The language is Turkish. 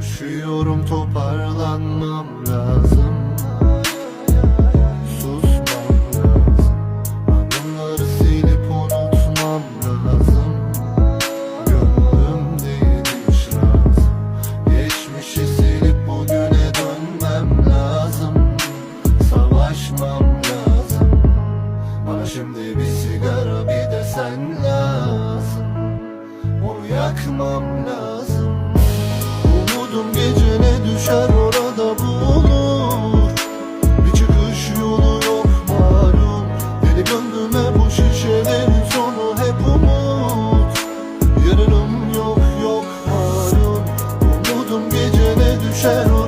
Düşüyorum toparlanmam lazım. Susmam lazım. Anıları silip unutmam lazım. Gönlüm lazım. Geçmişi silip bugüne dönmem lazım. Savaşmam lazım. Bana şimdi bir sigara bir de sen lazım. Onu yakmam lazım Yarınım yok